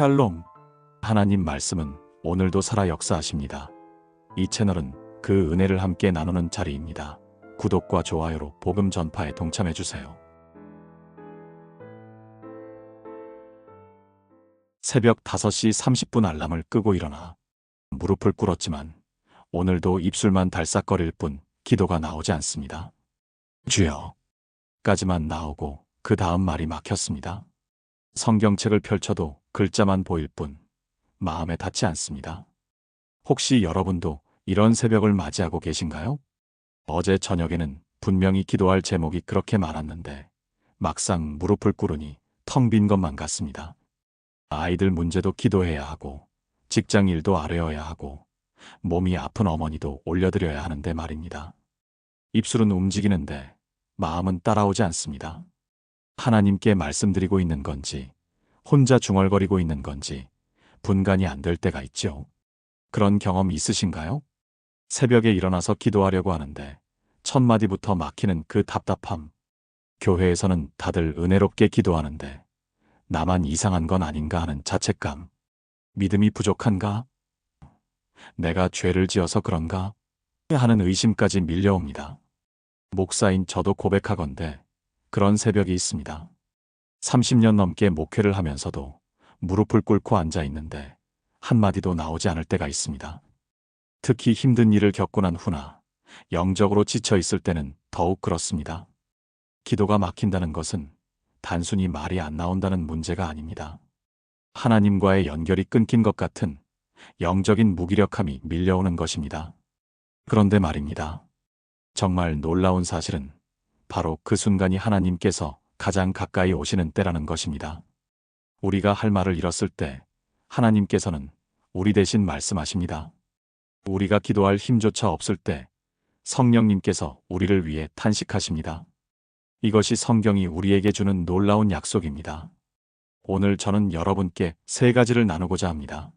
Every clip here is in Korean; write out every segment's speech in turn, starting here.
샬롬. 하나님 말씀은 오늘도 살아 역사하십니다. 이 채널은 그 은혜를 함께 나누는 자리입니다. 구독과 좋아요로 복음 전파에 동참해 주세요. 새벽 5시 30분 알람을 끄고 일어나 무릎을 꿇었지만 오늘도 입술만 달싹거릴 뿐 기도가 나오지 않습니다. 주여. 까지만 나오고 그 다음 말이 막혔습니다. 성경책을 펼쳐도 글자만 보일 뿐 마음에 닿지 않습니다. 혹시 여러분도 이런 새벽을 맞이하고 계신가요? 어제 저녁에는 분명히 기도할 제목이 그렇게 많았는데 막상 무릎을 꿇으니 텅 빈 것만 같습니다. 아이들 문제도 기도해야 하고 직장 일도 아뢰어야 하고 몸이 아픈 어머니도 올려드려야 하는데 말입니다. 입술은 움직이는데 마음은 따라오지 않습니다. 하나님께 말씀드리고 있는 건지 혼자 중얼거리고 있는 건지 분간이 안 될 때가 있죠. 그런 경험 있으신가요? 새벽에 일어나서 기도하려고 하는데 첫 마디부터 막히는 그 답답함. 교회에서는 다들 은혜롭게 기도하는데 나만 이상한 건 아닌가 하는 자책감. 믿음이 부족한가? 내가 죄를 지어서 그런가? 하는 의심까지 밀려옵니다. 목사인 저도 고백하건대 그런 새벽이 있습니다. 30년 넘게 목회를 하면서도 무릎을 꿇고 앉아 있는데 한마디도 나오지 않을 때가 있습니다. 특히 힘든 일을 겪고 난 후나 영적으로 지쳐 있을 때는 더욱 그렇습니다. 기도가 막힌다는 것은 단순히 말이 안 나온다는 문제가 아닙니다. 하나님과의 연결이 끊긴 것 같은 영적인 무기력함이 밀려오는 것입니다. 그런데 말입니다. 정말 놀라운 사실은 바로 그 순간이 하나님께서 가장 가까이 오시는 때라는 것입니다. 우리가 할 말을 잃었을 때 하나님께서는 우리 대신 말씀하십니다. 우리가 기도할 힘조차 없을 때 성령님께서 우리를 위해 탄식하십니다. 이것이 성경이 우리에게 주는 놀라운 약속입니다. 오늘 저는 여러분께 세 가지를 나누고자 합니다.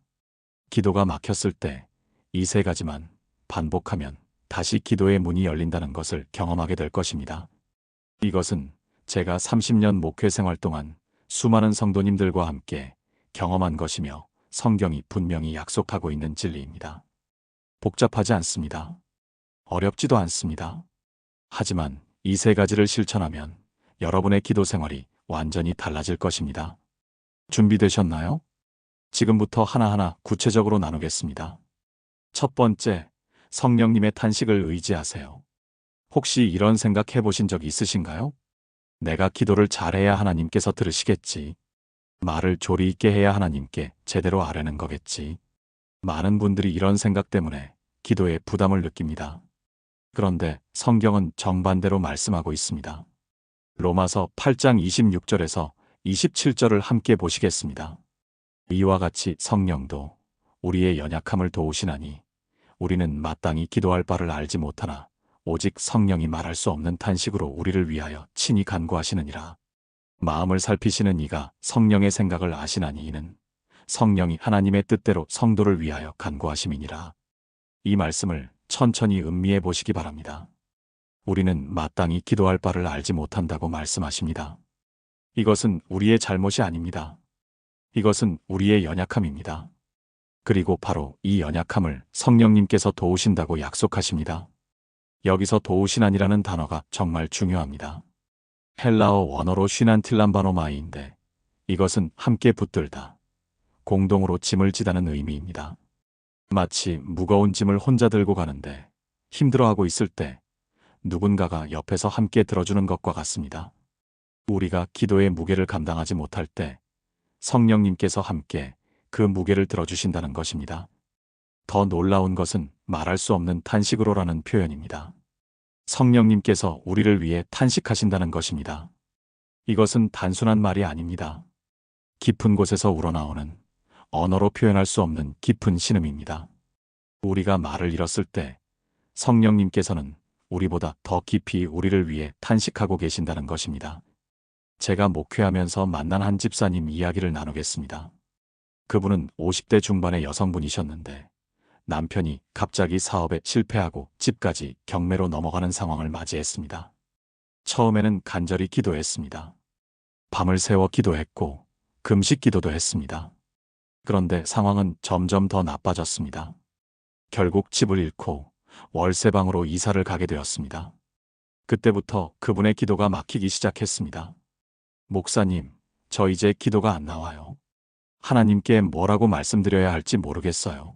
기도가 막혔을 때 이 세 가지만 반복하면 다시 기도의 문이 열린다는 것을 경험하게 될 것입니다. 이것은 제가 30년 목회 생활 동안 수많은 성도님들과 함께 경험한 것이며 성경이 분명히 약속하고 있는 진리입니다. 복잡하지 않습니다. 어렵지도 않습니다. 하지만 이 세 가지를 실천하면 여러분의 기도 생활이 완전히 달라질 것입니다. 준비되셨나요? 지금부터 하나하나 구체적으로 나누겠습니다. 첫 번째, 성령님의 탄식을 의지하세요. 혹시 이런 생각 해보신 적 있으신가요? 내가 기도를 잘해야 하나님께서 들으시겠지. 말을 조리 있게 해야 하나님께 제대로 아뢰는 거겠지. 많은 분들이 이런 생각 때문에 기도에 부담을 느낍니다. 그런데 성경은 정반대로 말씀하고 있습니다. 로마서 8장 26절에서 27절을 함께 보시겠습니다. 이와 같이 성령도 우리의 연약함을 도우시나니 우리는 마땅히 기도할 바를 알지 못하나 오직 성령이 말할 수 없는 탄식으로 우리를 위하여 친히 간구하시느니라. 마음을 살피시는 이가 성령의 생각을 아시나니 이는 성령이 하나님의 뜻대로 성도를 위하여 간구하심이니라. 이 말씀을 천천히 음미해 보시기 바랍니다. 우리는 마땅히 기도할 바를 알지 못한다고 말씀하십니다. 이것은 우리의 잘못이 아닙니다. 이것은 우리의 연약함입니다. 그리고 바로 이 연약함을 성령님께서 도우신다고 약속하십니다. 여기서 도우시난이라는 단어가 정말 중요합니다. 헬라어 원어로 쉬난틸란바노마이인데 이것은 함께 붙들다, 공동으로 짐을 지다는 의미입니다. 마치 무거운 짐을 혼자 들고 가는데 힘들어하고 있을 때 누군가가 옆에서 함께 들어주는 것과 같습니다. 우리가 기도의 무게를 감당하지 못할 때 성령님께서 함께 그 무게를 들어주신다는 것입니다. 더 놀라운 것은 말할 수 없는 탄식으로라는 표현입니다. 성령님께서 우리를 위해 탄식하신다는 것입니다. 이것은 단순한 말이 아닙니다. 깊은 곳에서 우러나오는 언어로 표현할 수 없는 깊은 신음입니다. 우리가 말을 잃었을 때 성령님께서는 우리보다 더 깊이 우리를 위해 탄식하고 계신다는 것입니다. 제가 목회하면서 만난 한 집사님 이야기를 나누겠습니다. 그분은 50대 중반의 여성분이셨는데 남편이 갑자기 사업에 실패하고 집까지 경매로 넘어가는 상황을 맞이했습니다. 처음에는 간절히 기도했습니다. 밤을 새워 기도했고 금식 기도도 했습니다. 그런데 상황은 점점 더 나빠졌습니다. 결국 집을 잃고 월세방으로 이사를 가게 되었습니다. 그때부터 그분의 기도가 막히기 시작했습니다. 목사님, 저 이제 기도가 안 나와요. 하나님께 뭐라고 말씀드려야 할지 모르겠어요.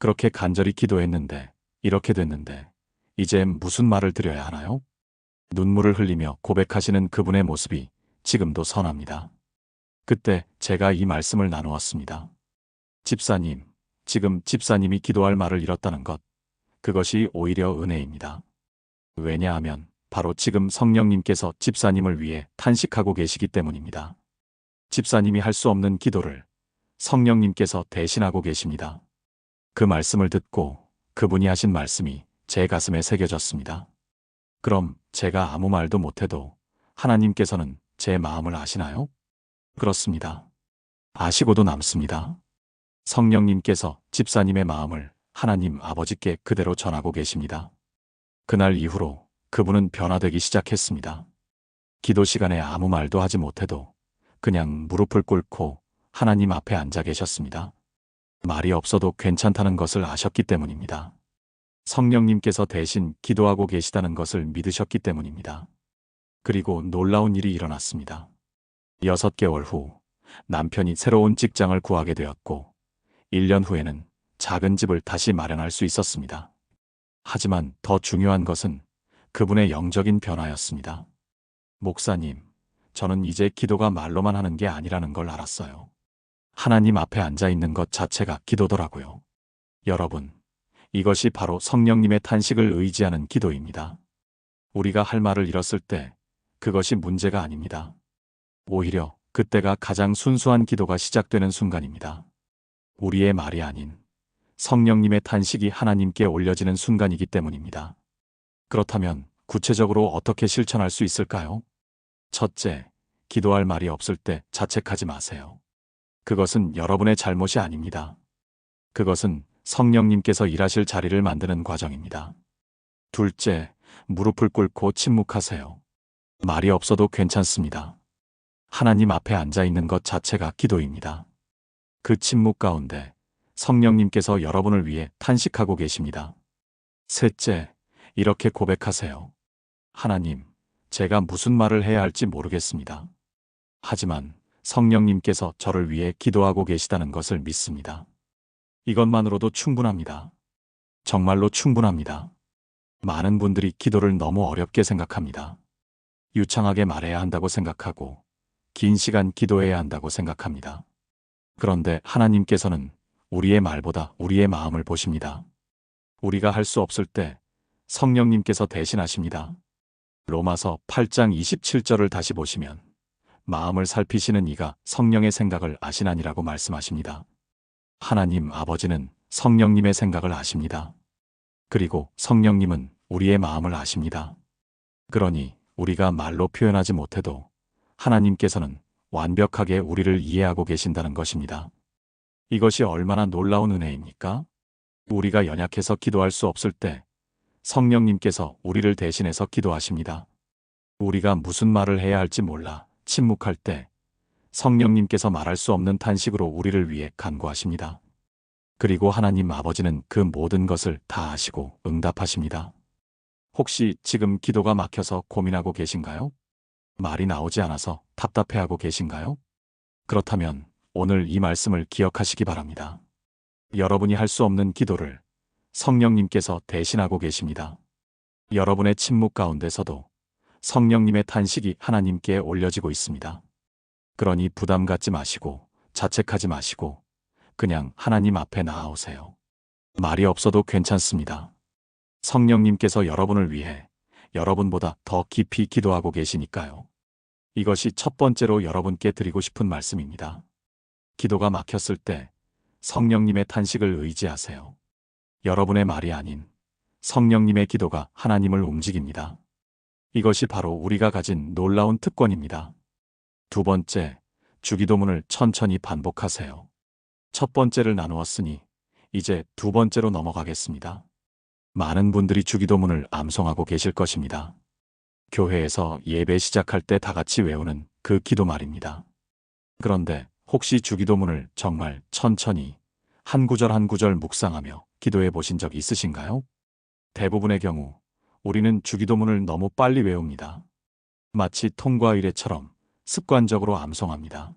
그렇게 간절히 기도했는데, 이렇게 됐는데, 이제 무슨 말을 드려야 하나요? 눈물을 흘리며 고백하시는 그분의 모습이 지금도 선합니다. 그때 제가 이 말씀을 나누었습니다. 집사님, 지금 집사님이 기도할 말을 잃었다는 것, 그것이 오히려 은혜입니다. 왜냐하면 바로 지금 성령님께서 집사님을 위해 탄식하고 계시기 때문입니다. 집사님이 할 수 없는 기도를 성령님께서 대신하고 계십니다. 그 말씀을 듣고 그분이 하신 말씀이 제 가슴에 새겨졌습니다. 그럼 제가 아무 말도 못해도 하나님께서는 제 마음을 아시나요? 그렇습니다. 아시고도 남습니다. 성령님께서 집사님의 마음을 하나님 아버지께 그대로 전하고 계십니다. 그날 이후로 그분은 변화되기 시작했습니다. 기도 시간에 아무 말도 하지 못해도 그냥 무릎을 꿇고 하나님 앞에 앉아 계셨습니다. 말이 없어도 괜찮다는 것을 아셨기 때문입니다. 성령님께서 대신 기도하고 계시다는 것을 믿으셨기 때문입니다. 그리고 놀라운 일이 일어났습니다. 여섯 개월 후 남편이 새로운 직장을 구하게 되었고 1년 후에는 작은 집을 다시 마련할 수 있었습니다. 하지만 더 중요한 것은 그분의 영적인 변화였습니다. 목사님, 저는 이제 기도가 말로만 하는 게 아니라는 걸 알았어요. 하나님 앞에 앉아 있는 것 자체가 기도더라고요. 여러분, 이것이 바로 성령님의 탄식을 의지하는 기도입니다. 우리가 할 말을 잃었을 때 그것이 문제가 아닙니다. 오히려 그때가 가장 순수한 기도가 시작되는 순간입니다. 우리의 말이 아닌 성령님의 탄식이 하나님께 올려지는 순간이기 때문입니다. 그렇다면 구체적으로 어떻게 실천할 수 있을까요? 첫째, 기도할 말이 없을 때 자책하지 마세요. 그것은 여러분의 잘못이 아닙니다. 그것은 성령님께서 일하실 자리를 만드는 과정입니다. 둘째, 무릎을 꿇고 침묵하세요. 말이 없어도 괜찮습니다. 하나님 앞에 앉아 있는 것 자체가 기도입니다. 그 침묵 가운데 성령님께서 여러분을 위해 탄식하고 계십니다. 셋째, 이렇게 고백하세요. 하나님, 제가 무슨 말을 해야 할지 모르겠습니다. 하지만 성령님께서 저를 위해 기도하고 계시다는 것을 믿습니다. 이것만으로도 충분합니다. 정말로 충분합니다. 많은 분들이 기도를 너무 어렵게 생각합니다. 유창하게 말해야 한다고 생각하고 긴 시간 기도해야 한다고 생각합니다. 그런데 하나님께서는 우리의 말보다 우리의 마음을 보십니다. 우리가 할 수 없을 때 성령님께서 대신하십니다. 로마서 8장 27절을 다시 보시면 마음을 살피시는 이가 성령의 생각을 아시나니라고 말씀하십니다. 하나님 아버지는 성령님의 생각을 아십니다. 그리고 성령님은 우리의 마음을 아십니다. 그러니 우리가 말로 표현하지 못해도 하나님께서는 완벽하게 우리를 이해하고 계신다는 것입니다. 이것이 얼마나 놀라운 은혜입니까? 우리가 연약해서 기도할 수 없을 때 성령님께서 우리를 대신해서 기도하십니다. 우리가 무슨 말을 해야 할지 몰라 침묵할 때 성령님께서 말할 수 없는 탄식으로 우리를 위해 간구하십니다. 그리고 하나님 아버지는 그 모든 것을 다 아시고 응답하십니다. 혹시 지금 기도가 막혀서 고민하고 계신가요? 말이 나오지 않아서 답답해하고 계신가요? 그렇다면 오늘 이 말씀을 기억하시기 바랍니다. 여러분이 할 수 없는 기도를 성령님께서 대신하고 계십니다. 여러분의 침묵 가운데서도 성령님의 탄식이 하나님께 올려지고 있습니다. 그러니 부담 갖지 마시고 자책하지 마시고 그냥 하나님 앞에 나아오세요. 말이 없어도 괜찮습니다. 성령님께서 여러분을 위해 여러분보다 더 깊이 기도하고 계시니까요. 이것이 첫 번째로 여러분께 드리고 싶은 말씀입니다. 기도가 막혔을 때 성령님의 탄식을 의지하세요. 여러분의 말이 아닌 성령님의 기도가 하나님을 움직입니다. 이것이 바로 우리가 가진 놀라운 특권입니다. 두 번째, 주기도문을 천천히 반복하세요. 첫 번째를 나누었으니 이제 두 번째로 넘어가겠습니다. 많은 분들이 주기도문을 암송하고 계실 것입니다. 교회에서 예배 시작할 때 다 같이 외우는 그 기도 말입니다. 그런데 혹시 주기도문을 정말 천천히 한 구절 한 구절 묵상하며 기도해 보신 적 있으신가요? 대부분의 경우 우리는 주기도문을 너무 빨리 외웁니다. 마치 통과 의례처럼 습관적으로 암송합니다.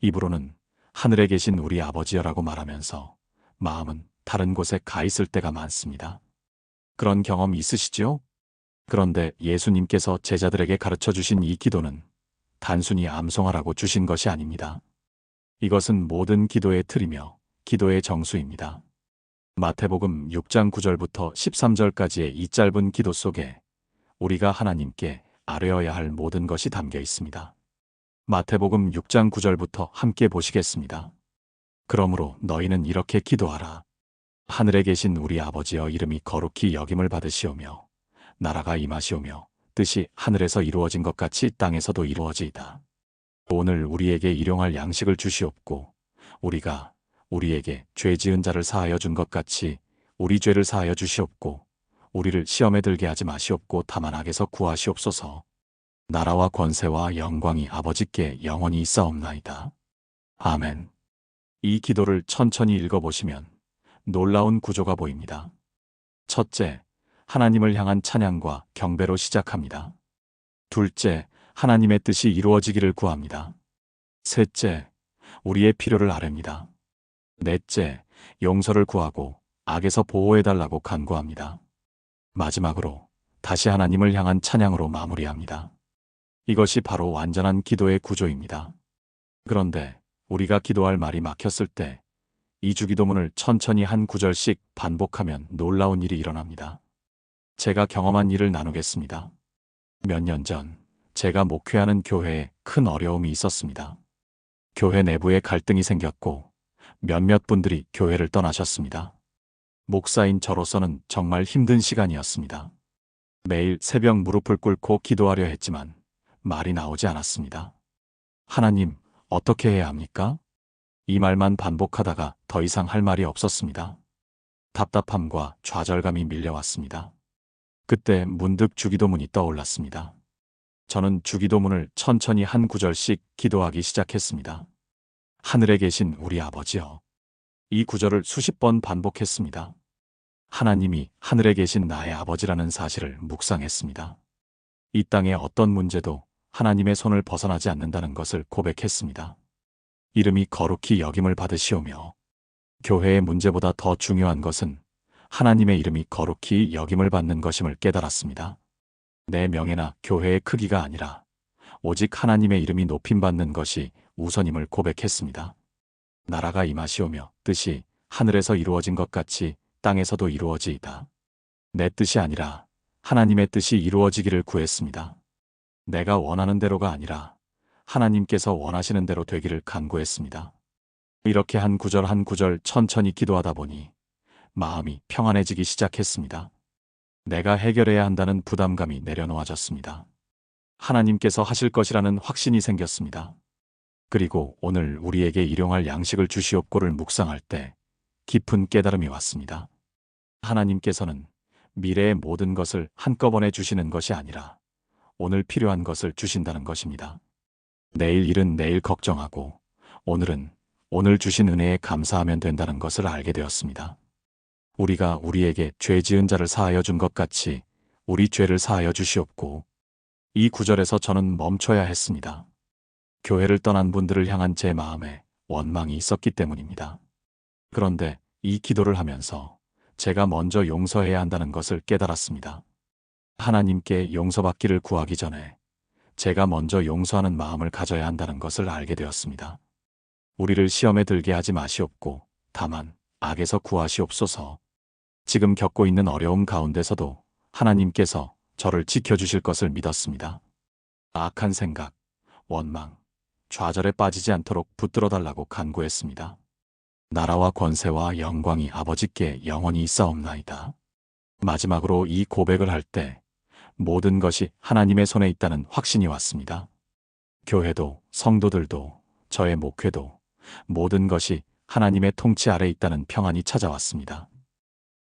입으로는 하늘에 계신 우리 아버지여라고 말하면서 마음은 다른 곳에 가 있을 때가 많습니다. 그런 경험 있으시죠? 그런데 예수님께서 제자들에게 가르쳐 주신 이 기도는 단순히 암송하라고 주신 것이 아닙니다. 이것은 모든 기도의 틀이며 기도의 정수입니다. 마태복음 6장 9절부터 13절까지의 이 짧은 기도 속에 우리가 하나님께 아뢰어야 할 모든 것이 담겨 있습니다. 마태복음 6장 9절부터 함께 보시겠습니다. 그러므로 너희는 이렇게 기도하라. 하늘에 계신 우리 아버지여 이름이 거룩히 여김을 받으시오며 나라가 임하시오며 뜻이 하늘에서 이루어진 것 같이 땅에서도 이루어지이다. 오늘 우리에게 일용할 양식을 주시옵고 우리가 우리에게 죄 지은 자를 사하여 준 것 같이 우리 죄를 사하여 주시옵고 우리를 시험에 들게 하지 마시옵고 다만 악에서 구하시옵소서. 나라와 권세와 영광이 아버지께 영원히 있사옵나이다. 아멘. 이 기도를 천천히 읽어보시면 놀라운 구조가 보입니다. 첫째, 하나님을 향한 찬양과 경배로 시작합니다. 둘째, 하나님의 뜻이 이루어지기를 구합니다. 셋째, 우리의 필요를 아뢰입니다. 넷째, 용서를 구하고 악에서 보호해달라고 간구합니다. 마지막으로 다시 하나님을 향한 찬양으로 마무리합니다. 이것이 바로 완전한 기도의 구조입니다. 그런데 우리가 기도할 말이 막혔을 때 이 주기도문을 천천히 한 구절씩 반복하면 놀라운 일이 일어납니다. 제가 경험한 일을 나누겠습니다. 몇 년 전 제가 목회하는 교회에 큰 어려움이 있었습니다. 교회 내부에 갈등이 생겼고 몇몇 분들이 교회를 떠나셨습니다. 목사인 저로서는 정말 힘든 시간이었습니다. 매일 새벽 무릎을 꿇고 기도하려 했지만 말이 나오지 않았습니다. 하나님, 어떻게 해야 합니까? 이 말만 반복하다가 더 이상 할 말이 없었습니다. 답답함과 좌절감이 밀려왔습니다. 그때 문득 주기도문이 떠올랐습니다. 저는 주기도문을 천천히 한 구절씩 기도하기 시작했습니다. 하늘에 계신 우리 아버지여. 이 구절을 수십 번 반복했습니다. 하나님이 하늘에 계신 나의 아버지라는 사실을 묵상했습니다. 이 땅의 어떤 문제도 하나님의 손을 벗어나지 않는다는 것을 고백했습니다. 이름이 거룩히 여김을 받으시오며 교회의 문제보다 더 중요한 것은 하나님의 이름이 거룩히 여김을 받는 것임을 깨달았습니다. 내 명예나 교회의 크기가 아니라 오직 하나님의 이름이 높임받는 것이 우선임을 고백했습니다. 나라가 임하시오며 뜻이 하늘에서 이루어진 것 같이 땅에서도 이루어지이다. 내 뜻이 아니라 하나님의 뜻이 이루어지기를 구했습니다. 내가 원하는 대로가 아니라 하나님께서 원하시는 대로 되기를 간구했습니다. 이렇게 한 구절 한 구절 천천히 기도하다 보니 마음이 평안해지기 시작했습니다. 내가 해결해야 한다는 부담감이 내려놓아졌습니다. 하나님께서 하실 것이라는 확신이 생겼습니다. 그리고 오늘 우리에게 일용할 양식을 주시옵고를 묵상할 때 깊은 깨달음이 왔습니다. 하나님께서는 미래의 모든 것을 한꺼번에 주시는 것이 아니라 오늘 필요한 것을 주신다는 것입니다. 내일 일은 내일 걱정하고 오늘은 오늘 주신 은혜에 감사하면 된다는 것을 알게 되었습니다. 우리가 우리에게 죄 지은 자를 사하여 준 것 같이 우리 죄를 사하여 주시옵고 이 구절에서 저는 멈춰야 했습니다. 교회를 떠난 분들을 향한 제 마음에 원망이 있었기 때문입니다. 그런데 이 기도를 하면서 제가 먼저 용서해야 한다는 것을 깨달았습니다. 하나님께 용서받기를 구하기 전에 제가 먼저 용서하는 마음을 가져야 한다는 것을 알게 되었습니다. 우리를 시험에 들게 하지 마시옵고 다만 악에서 구하시옵소서. 지금 겪고 있는 어려움 가운데서도 하나님께서 저를 지켜주실 것을 믿었습니다. 악한 생각, 원망, 좌절에 빠지지 않도록 붙들어 달라고 간구했습니다. 나라와 권세와 영광이 아버지께 영원히 있사옵나이다. 마지막으로 이 고백을 할 때 모든 것이 하나님의 손에 있다는 확신이 왔습니다. 교회도 성도들도 저의 목회도 모든 것이 하나님의 통치 아래 있다는 평안이 찾아왔습니다.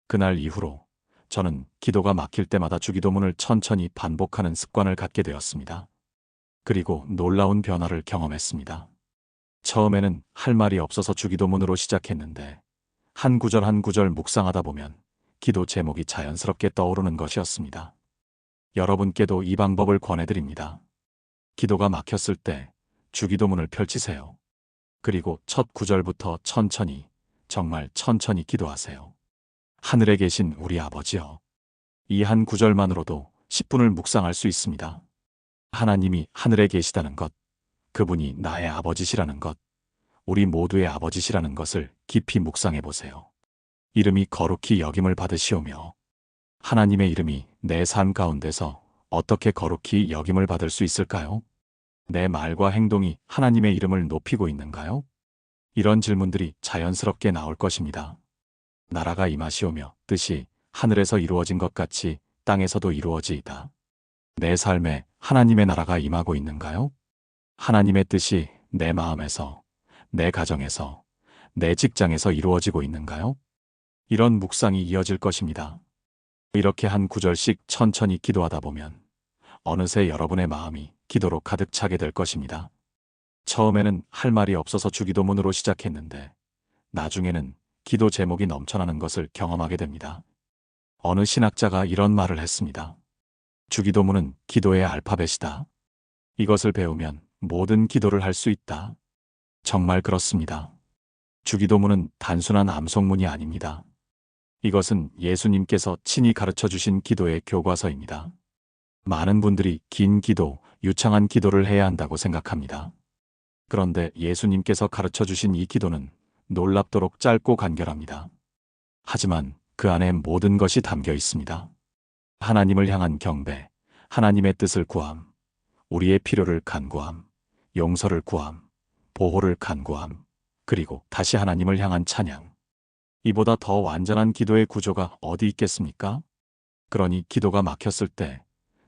그날 이후로 저는 기도가 막힐 때마다 주기도문을 천천히 반복하는 습관을 갖게 되었습니다. 그리고 놀라운 변화를 경험했습니다. 처음에는 할 말이 없어서 주기도문으로 시작했는데 한 구절 한 구절 묵상하다 보면 기도 제목이 자연스럽게 떠오르는 것이었습니다. 여러분께도 이 방법을 권해드립니다. 기도가 막혔을 때 주기도문을 펼치세요. 그리고 첫 구절부터 천천히, 정말 천천히 기도하세요. 하늘에 계신 우리 아버지여. 이한 구절만으로도 10분을 묵상할 수 있습니다. 하나님이 하늘에 계시다는 것, 그분이 나의 아버지시라는 것, 우리 모두의 아버지시라는 것을 깊이 묵상해 보세요. 이름이 거룩히 여김을 받으시오며, 하나님의 이름이 내 삶 가운데서 어떻게 거룩히 여김을 받을 수 있을까요? 내 말과 행동이 하나님의 이름을 높이고 있는가요? 이런 질문들이 자연스럽게 나올 것입니다. 나라가 임하시오며 뜻이 하늘에서 이루어진 것 같이 땅에서도 이루어지이다. 내 삶에 하나님의 나라가 임하고 있는가요? 하나님의 뜻이 내 마음에서, 내 가정에서, 내 직장에서 이루어지고 있는가요? 이런 묵상이 이어질 것입니다. 이렇게 한 구절씩 천천히 기도하다 보면 어느새 여러분의 마음이 기도로 가득 차게 될 것입니다. 처음에는 할 말이 없어서 주기도문으로 시작했는데 나중에는 기도 제목이 넘쳐나는 것을 경험하게 됩니다. 어느 신학자가 이런 말을 했습니다. 주기도문은 기도의 알파벳이다. 이것을 배우면 모든 기도를 할 수 있다. 정말 그렇습니다. 주기도문은 단순한 암송문이 아닙니다. 이것은 예수님께서 친히 가르쳐 주신 기도의 교과서입니다. 많은 분들이 긴 기도, 유창한 기도를 해야 한다고 생각합니다. 그런데 예수님께서 가르쳐 주신 이 기도는 놀랍도록 짧고 간결합니다. 하지만 그 안에 모든 것이 담겨 있습니다. 하나님을 향한 경배, 하나님의 뜻을 구함, 우리의 필요를 간구함, 용서를 구함, 보호를 간구함, 그리고 다시 하나님을 향한 찬양. 이보다 더 완전한 기도의 구조가 어디 있겠습니까? 그러니 기도가 막혔을 때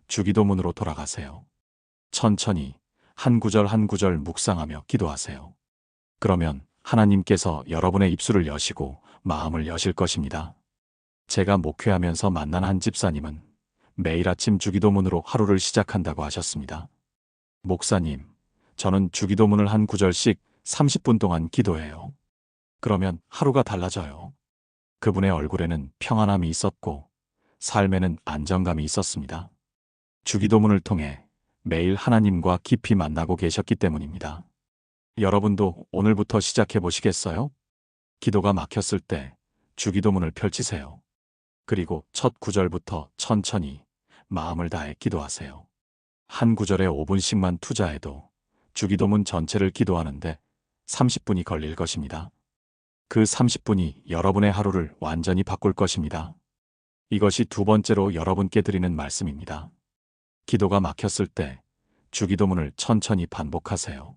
주기도문으로 돌아가세요. 천천히 한 구절 한 구절 묵상하며 기도하세요. 그러면 하나님께서 여러분의 입술을 여시고 마음을 여실 것입니다. 제가 목회하면서 만난 한 집사님은 매일 아침 주기도문으로 하루를 시작한다고 하셨습니다. 목사님, 저는 주기도문을 한 구절씩 30분 동안 기도해요. 그러면 하루가 달라져요. 그분의 얼굴에는 평안함이 있었고 삶에는 안정감이 있었습니다. 주기도문을 통해 매일 하나님과 깊이 만나고 계셨기 때문입니다. 여러분도 오늘부터 시작해 보시겠어요? 기도가 막혔을 때 주기도문을 펼치세요. 그리고 첫 구절부터 천천히 마음을 다해 기도하세요. 한 구절에 5분씩만 투자해도 주기도문 전체를 기도하는데 30분이 걸릴 것입니다. 그 30분이 여러분의 하루를 완전히 바꿀 것입니다. 이것이 두 번째로 여러분께 드리는 말씀입니다. 기도가 막혔을 때 주기도문을 천천히 반복하세요.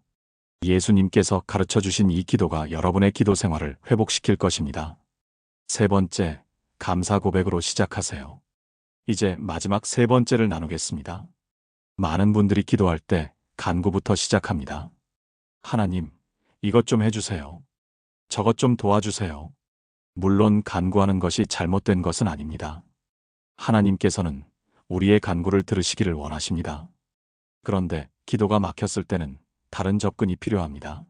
예수님께서 가르쳐 주신 이 기도가 여러분의 기도 생활을 회복시킬 것입니다. 세 번째, 감사 고백으로 시작하세요. 이제 마지막 세 번째를 나누겠습니다. 많은 분들이 기도할 때 간구부터 시작합니다. 하나님, 이것 좀 해주세요. 저것 좀 도와주세요. 물론 간구하는 것이 잘못된 것은 아닙니다. 하나님께서는 우리의 간구를 들으시기를 원하십니다. 그런데 기도가 막혔을 때는 다른 접근이 필요합니다.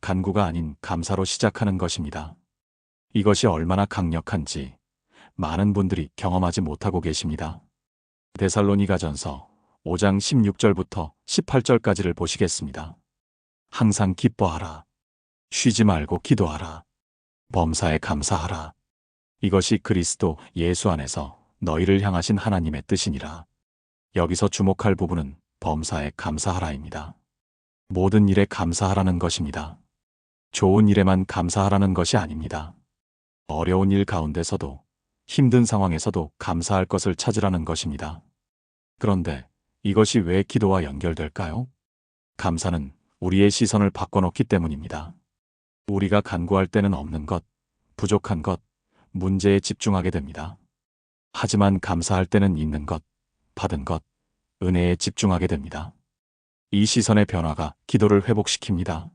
간구가 아닌 감사로 시작하는 것입니다. 이것이 얼마나 강력한지 많은 분들이 경험하지 못하고 계십니다. 데살로니가전서 5장 16절부터 18절까지를 보시겠습니다. 항상 기뻐하라. 쉬지 말고 기도하라. 범사에 감사하라. 이것이 그리스도 예수 안에서 너희를 향하신 하나님의 뜻이니라. 여기서 주목할 부분은 범사에 감사하라입니다. 모든 일에 감사하라는 것입니다. 좋은 일에만 감사하라는 것이 아닙니다. 어려운 일 가운데서도 힘든 상황에서도 감사할 것을 찾으라는 것입니다. 그런데 이것이 왜 기도와 연결될까요? 감사는 우리의 시선을 바꿔놓기 때문입니다. 우리가 간구할 때는 없는 것, 부족한 것, 문제에 집중하게 됩니다. 하지만 감사할 때는 있는 것, 받은 것, 은혜에 집중하게 됩니다. 이 시선의 변화가 기도를 회복시킵니다.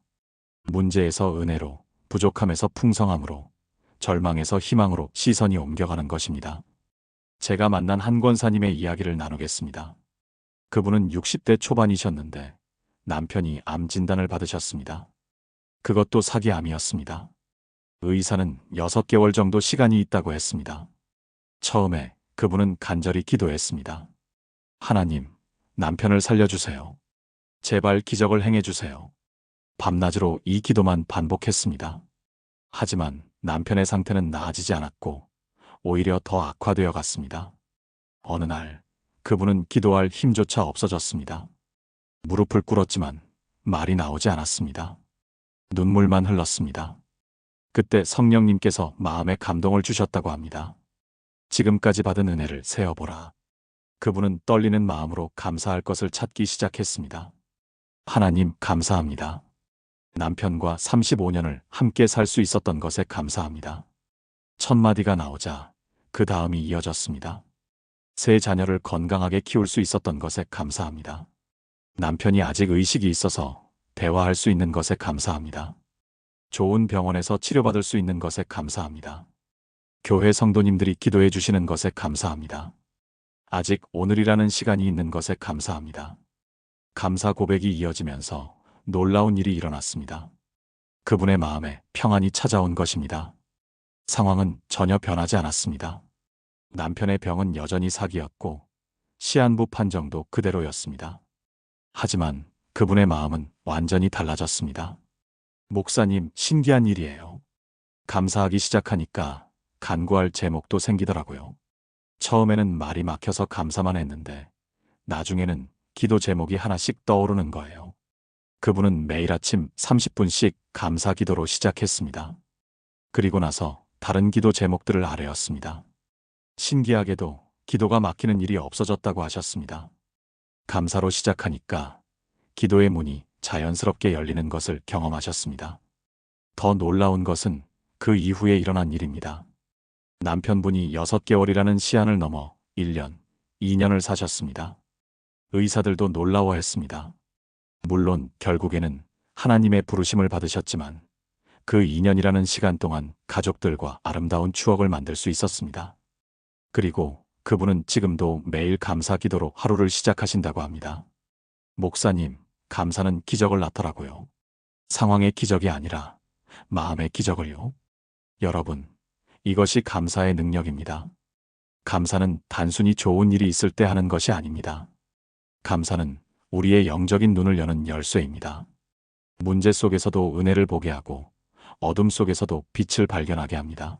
문제에서 은혜로, 부족함에서 풍성함으로, 절망에서 희망으로 시선이 옮겨가는 것입니다. 제가 만난 한 권사님의 이야기를 나누겠습니다. 그분은 60대 초반이셨는데 남편이 암 진단을 받으셨습니다. 그것도 사기암이었습니다. 의사는 6개월 정도 시간이 있다고 했습니다. 처음에 그분은 간절히 기도했습니다. 하나님, 남편을 살려주세요. 제발 기적을 행해주세요. 밤낮으로 이 기도만 반복했습니다. 하지만 남편의 상태는 나아지지 않았고 오히려 더 악화되어 갔습니다. 어느 날 그분은 기도할 힘조차 없어졌습니다. 무릎을 꿇었지만 말이 나오지 않았습니다. 눈물만 흘렀습니다. 그때 성령님께서 마음에 감동을 주셨다고 합니다. 지금까지 받은 은혜를 세어보라. 그분은 떨리는 마음으로 감사할 것을 찾기 시작했습니다. 하나님 감사합니다. 남편과 35년을 함께 살 수 있었던 것에 감사합니다. 첫 마디가 나오자 그 다음이 이어졌습니다. 세 자녀를 건강하게 키울 수 있었던 것에 감사합니다. 남편이 아직 의식이 있어서 대화할 수 있는 것에 감사합니다. 좋은 병원에서 치료받을 수 있는 것에 감사합니다. 교회 성도님들이 기도해 주시는 것에 감사합니다. 아직 오늘이라는 시간이 있는 것에 감사합니다. 감사 고백이 이어지면서 놀라운 일이 일어났습니다. 그분의 마음에 평안이 찾아온 것입니다. 상황은 전혀 변하지 않았습니다. 남편의 병은 여전히 사기였고 시한부 판정도 그대로였습니다. 하지만 그분의 마음은 완전히 달라졌습니다. 목사님, 신기한 일이에요. 감사하기 시작하니까 간구할 제목도 생기더라고요. 처음에는 말이 막혀서 감사만 했는데 나중에는 기도 제목이 하나씩 떠오르는 거예요. 그분은 매일 아침 30분씩 감사 기도로 시작했습니다. 그리고 나서 다른 기도 제목들을 아뢰었습니다. 신기하게도 기도가 막히는 일이 없어졌다고 하셨습니다. 감사로 시작하니까 기도의 문이 자연스럽게 열리는 것을 경험하셨습니다. 더 놀라운 것은 그 이후에 일어난 일입니다. 남편분이 6개월이라는 시한을 넘어 1년, 2년을 사셨습니다. 의사들도 놀라워했습니다. 물론 결국에는 하나님의 부르심을 받으셨지만 그 2년이라는 시간 동안 가족들과 아름다운 추억을 만들 수 있었습니다. 그리고 그분은 지금도 매일 감사 기도로 하루를 시작하신다고 합니다. 목사님, 감사는 기적을 낳더라고요. 상황의 기적이 아니라 마음의 기적을요. 여러분, 이것이 감사의 능력입니다. 감사는 단순히 좋은 일이 있을 때 하는 것이 아닙니다. 감사는 우리의 영적인 눈을 여는 열쇠입니다. 문제 속에서도 은혜를 보게 하고 어둠 속에서도 빛을 발견하게 합니다.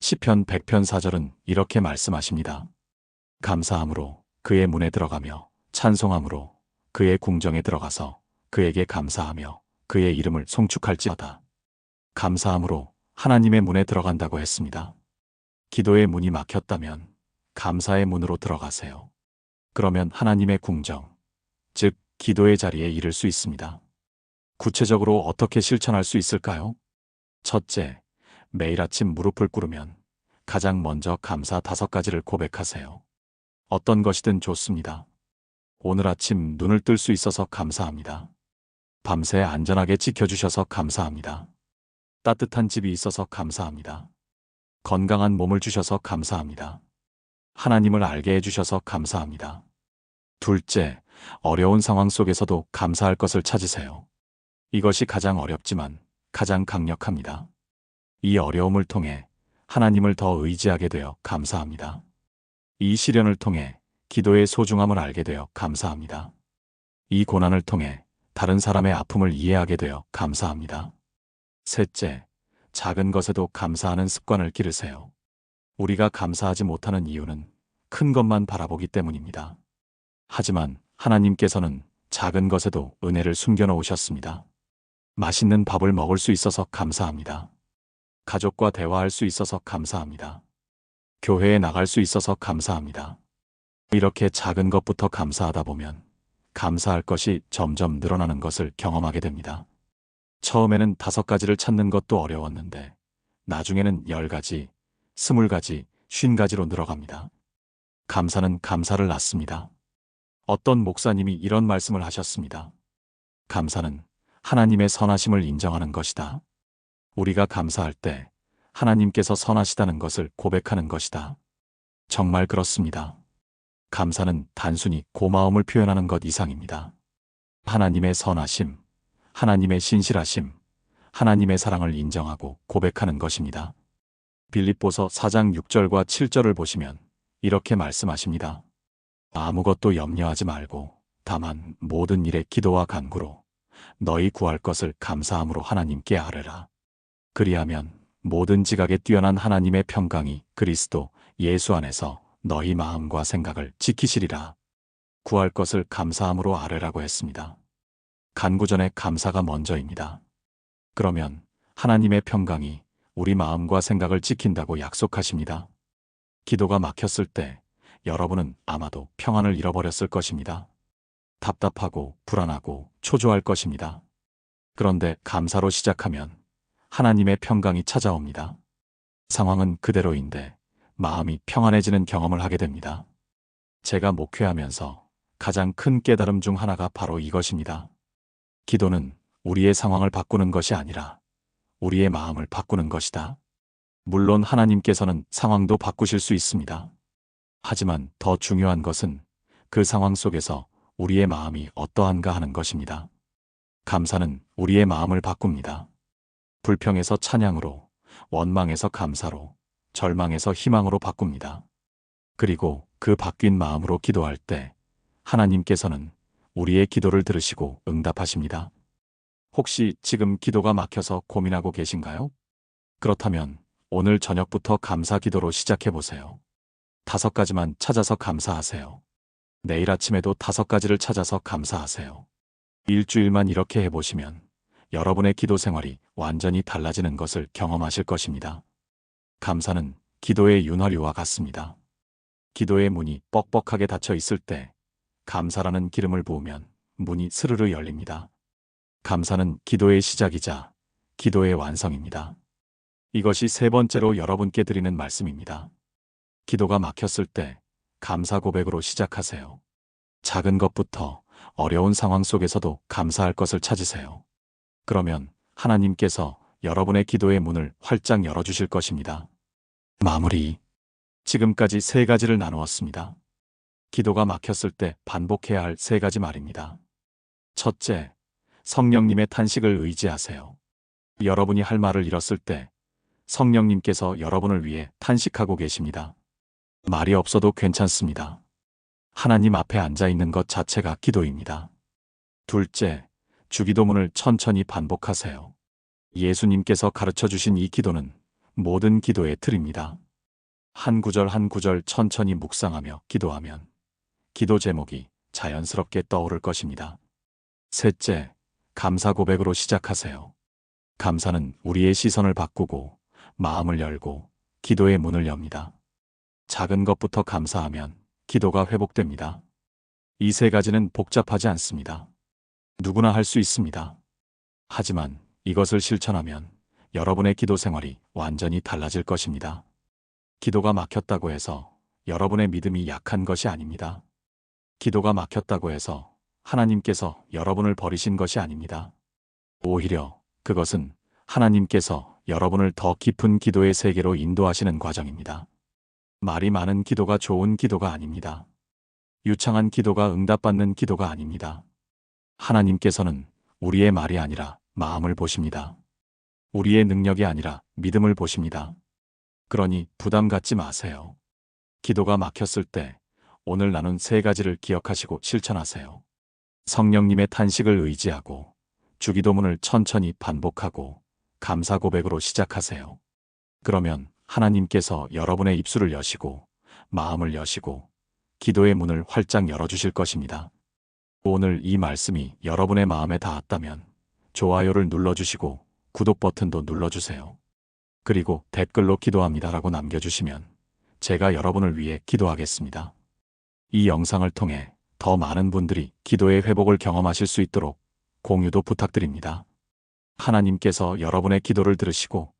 시편 100편 4절은 이렇게 말씀하십니다. 감사함으로 그의 문에 들어가며 찬송함으로 그의 궁정에 들어가서 그에게 감사하며 그의 이름을 송축할지어다. 감사함으로 하나님의 문에 들어간다고 했습니다. 기도의 문이 막혔다면 감사의 문으로 들어가세요. 그러면 하나님의 궁정, 즉 기도의 자리에 이를 수 있습니다. 구체적으로 어떻게 실천할 수 있을까요? 첫째, 매일 아침 무릎을 꿇으면 가장 먼저 감사 다섯 가지를 고백하세요. 어떤 것이든 좋습니다. 오늘 아침 눈을 뜰 수 있어서 감사합니다. 밤새 안전하게 지켜주셔서 감사합니다. 따뜻한 집이 있어서 감사합니다. 건강한 몸을 주셔서 감사합니다. 하나님을 알게 해주셔서 감사합니다. 둘째, 어려운 상황 속에서도 감사할 것을 찾으세요. 이것이 가장 어렵지만 가장 강력합니다. 이 어려움을 통해 하나님을 더 의지하게 되어 감사합니다. 이 시련을 통해 기도의 소중함을 알게 되어 감사합니다. 이 고난을 통해 다른 사람의 아픔을 이해하게 되어 감사합니다. 셋째, 작은 것에도 감사하는 습관을 기르세요. 우리가 감사하지 못하는 이유는 큰 것만 바라보기 때문입니다. 하지만 하나님께서는 작은 것에도 은혜를 숨겨 놓으셨습니다. 맛있는 밥을 먹을 수 있어서 감사합니다. 가족과 대화할 수 있어서 감사합니다. 교회에 나갈 수 있어서 감사합니다. 이렇게 작은 것부터 감사하다 보면 감사할 것이 점점 늘어나는 것을 경험하게 됩니다. 처음에는 다섯 가지를 찾는 것도 어려웠는데 나중에는 열 가지, 스물 가지, 쉰 가지로 늘어갑니다. 감사는 감사를 낳습니다. 어떤 목사님이 이런 말씀을 하셨습니다. 감사는 하나님의 선하심을 인정하는 것이다. 우리가 감사할 때 하나님께서 선하시다는 것을 고백하는 것이다. 정말 그렇습니다. 감사는 단순히 고마움을 표현하는 것 이상입니다. 하나님의 선하심, 하나님의 신실하심, 하나님의 사랑을 인정하고 고백하는 것입니다. 빌립보서 4장 6절과 7절을 보시면 이렇게 말씀하십니다. 아무것도 염려하지 말고 다만 모든 일에 기도와 간구로 너희 구할 것을 감사함으로 하나님께 아뢰라. 그리하면 모든 지각에 뛰어난 하나님의 평강이 그리스도 예수 안에서 너희 마음과 생각을 지키시리라. 구할 것을 감사함으로 아뢰라고 했습니다. 간구 전에 감사가 먼저입니다. 그러면 하나님의 평강이 우리 마음과 생각을 지킨다고 약속하십니다. 기도가 막혔을 때 여러분은 아마도 평안을 잃어버렸을 것입니다. 답답하고 불안하고 초조할 것입니다. 그런데 감사로 시작하면 하나님의 평강이 찾아옵니다. 상황은 그대로인데 마음이 평안해지는 경험을 하게 됩니다. 제가 목회하면서 가장 큰 깨달음 중 하나가 바로 이것입니다. 기도는 우리의 상황을 바꾸는 것이 아니라 우리의 마음을 바꾸는 것이다. 물론 하나님께서는 상황도 바꾸실 수 있습니다. 하지만 더 중요한 것은 그 상황 속에서 우리의 마음이 어떠한가 하는 것입니다. 감사는 우리의 마음을 바꿉니다. 불평에서 찬양으로, 원망에서 감사로, 절망에서 희망으로 바꿉니다. 그리고 그 바뀐 마음으로 기도할 때 하나님께서는 우리의 기도를 들으시고 응답하십니다. 혹시 지금 기도가 막혀서 고민하고 계신가요? 그렇다면 오늘 저녁부터 감사 기도로 시작해 보세요. 다섯 가지만 찾아서 감사하세요. 내일 아침에도 다섯 가지를 찾아서 감사하세요. 일주일만 이렇게 해보시면 여러분의 기도 생활이 완전히 달라지는 것을 경험하실 것입니다. 감사는 기도의 윤활유와 같습니다. 기도의 문이 뻑뻑하게 닫혀 있을 때 감사라는 기름을 부으면 문이 스르르 열립니다. 감사는 기도의 시작이자 기도의 완성입니다. 이것이 세 번째로 여러분께 드리는 말씀입니다. 기도가 막혔을 때 감사 고백으로 시작하세요. 작은 것부터 어려운 상황 속에서도 감사할 것을 찾으세요. 그러면 하나님께서 여러분의 기도의 문을 활짝 열어주실 것입니다. 마무리. 지금까지 세 가지를 나누었습니다. 기도가 막혔을 때 반복해야 할 세 가지 말입니다. 첫째, 성령님의 탄식을 의지하세요. 여러분이 할 말을 잃었을 때 성령님께서 여러분을 위해 탄식하고 계십니다. 말이 없어도 괜찮습니다. 하나님 앞에 앉아 있는 것 자체가 기도입니다. 둘째, 주기도문을 천천히 반복하세요. 예수님께서 가르쳐 주신 이 기도는 모든 기도의 틀입니다. 한 구절 한 구절 천천히 묵상하며 기도하면 기도 제목이 자연스럽게 떠오를 것입니다. 셋째, 감사 고백으로 시작하세요. 감사는 우리의 시선을 바꾸고 마음을 열고 기도의 문을 엽니다. 작은 것부터 감사하면 기도가 회복됩니다. 이 세 가지는 복잡하지 않습니다. 누구나 할 수 있습니다. 하지만 이것을 실천하면 여러분의 기도 생활이 완전히 달라질 것입니다. 기도가 막혔다고 해서 여러분의 믿음이 약한 것이 아닙니다. 기도가 막혔다고 해서 하나님께서 여러분을 버리신 것이 아닙니다. 오히려 그것은 하나님께서 여러분을 더 깊은 기도의 세계로 인도하시는 과정입니다. 말이 많은 기도가 좋은 기도가 아닙니다. 유창한 기도가 응답받는 기도가 아닙니다. 하나님께서는 우리의 말이 아니라 마음을 보십니다. 우리의 능력이 아니라 믿음을 보십니다. 그러니 부담 갖지 마세요. 기도가 막혔을 때 오늘 나눈 세 가지를 기억하시고 실천하세요. 성령님의 탄식을 의지하고 주기도문을 천천히 반복하고 감사 고백으로 시작하세요. 그러면 하나님께서 여러분의 입술을 여시고 마음을 여시고 기도의 문을 활짝 열어주실 것입니다. 오늘 이 말씀이 여러분의 마음에 닿았다면 좋아요를 눌러주시고 구독 버튼도 눌러주세요. 그리고 댓글로 기도합니다라고 남겨주시면 제가 여러분을 위해 기도하겠습니다. 이 영상을 통해 더 많은 분들이 기도의 회복을 경험하실 수 있도록 공유도 부탁드립니다. 하나님께서 여러분의 기도를 들으시고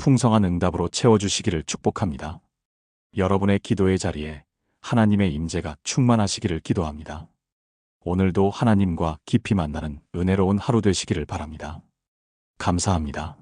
풍성한 응답으로 채워주시기를 축복합니다. 여러분의 기도의 자리에 하나님의 임재가 충만하시기를 기도합니다. 오늘도 하나님과 깊이 만나는 은혜로운 하루 되시기를 바랍니다. 감사합니다.